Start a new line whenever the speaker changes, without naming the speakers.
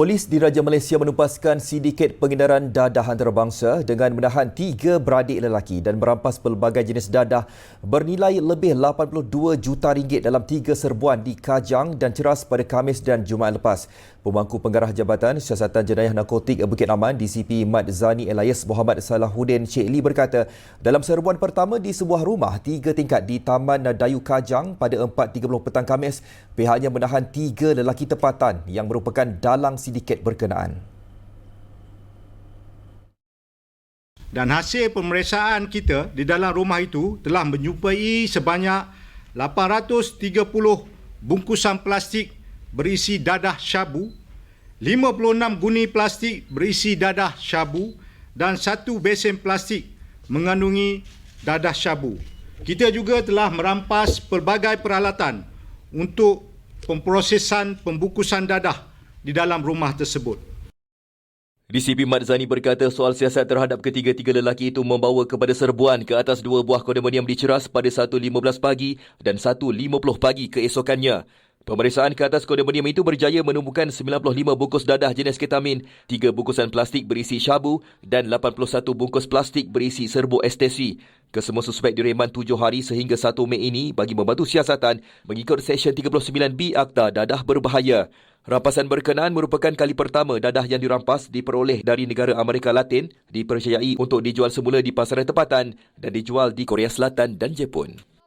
Polis Diraja Malaysia menupaskan sindiket pengindaran dadah antarabangsa dengan menahan tiga beradik lelaki dan merampas pelbagai jenis dadah bernilai lebih 82 juta ringgit dalam tiga serbuan di Kajang dan Ceras pada Khamis dan Jumaat lepas. Pemangku Pengarah Jabatan Siasatan Jenayah Narkotik Bukit Aman DCP Mat Zani Elias Muhammad Salahuddin Cik berkata, dalam serbuan pertama di sebuah rumah tiga tingkat di Taman Dayu Kajang pada 4.30 petang Khamis, pihaknya menahan tiga lelaki tempatan yang merupakan dalang sindiket berkenaan.
Dan hasil pemeriksaan kita di dalam rumah itu telah menjumpai sebanyak 830 bungkusan plastik berisi dadah syabu, 56 guni plastik berisi dadah syabu dan satu besen plastik mengandungi dadah syabu. Kita juga telah merampas pelbagai peralatan untuk pemprosesan pembungkusan dadah di dalam rumah tersebut.
DCP Mat Zani berkata soal siasat terhadap ketiga-tiga lelaki itu membawa kepada serbuan ke atas dua buah kondominium di Ceras pada 1.15 pagi dan 1.50 pagi keesokannya. Pemeriksaan ke atas kondominium itu berjaya menemukan 95 bungkus dadah jenis ketamin, 3 bungkusan plastik berisi syabu dan 81 bungkus plastik berisi serbu estesi. Kesemua suspek direman 7 hari sehingga 1 Mei ini bagi membantu siasatan mengikut Seksyen 39B Akta Dadah Berbahaya. Rampasan berkenaan merupakan kali pertama dadah yang dirampas diperoleh dari negara Amerika Latin dipercayai untuk dijual semula di pasaran tempatan dan dijual di Korea Selatan dan Jepun.